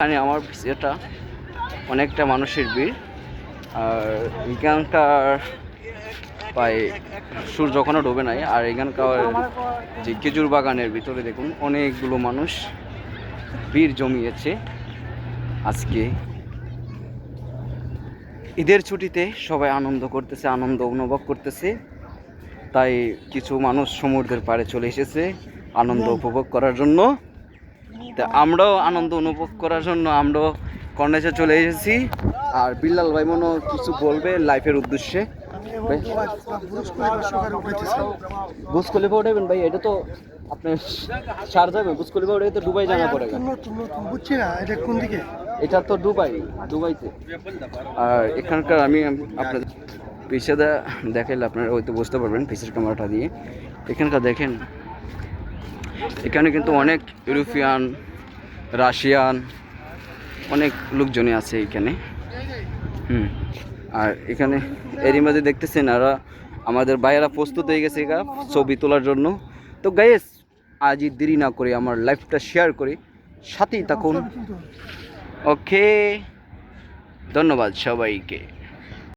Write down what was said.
এখানে আমার এটা অনেকটা মানুষের ভিড়। আর এখানকার প্রায় সূর্য যখনও ডোবে নাই। আর এখানকার যে খেজুর বাগানের ভিতরে দেখুন, অনেকগুলো মানুষ ভিড় জমিয়েছে আজকে। ঈদের ছুটিতে সবাই আনন্দ করতেছে, আনন্দ অনুভব করতেছে। তাই কিছু মানুষ সমুদ্রের পাড়ে চলে এসেছে আনন্দ উপভোগ করার জন্য। তা আমরাও আনন্দ অনুভব করার জন্য আমরাও কর্নেশে চলে এসেছি। আর বিল্লাল ভাই মনে কিছু বলবে লাইফের উদ্দেশ্যে? বুজ উঠাবেন ভাই এটা তো আপনি সার যাবে বুজ খলিফা উঠে তো দুবাই জানা পড়ে বুঝছি না এটা কোন দিকে? এটা তো দুবাই দুবাইতে। আর এখানকার আমি আপনার পিছিয়ে দেখাইলে আপনারা হয়তো বুঝতে পারবেন পিসের ক্যামেরাটা দিয়ে। এখানকার দেখেন এখানে কিন্তু অনেক ইউরোপিয়ান রাশিয়ান, অনেক লোকজনই আছে এখানে। হুম, আর এখানে এরই মাঝে দেখতেছেন আর আমাদের ভাইয়েরা প্রস্তুত হয়ে গেছে এখানে ছবি তোলার জন্য। তো গাইস আজই দেরি না করে আমার লাইফটা শেয়ার করি। সাথেই থাকুন। ওকে ধন্যবাদ সবাইকে।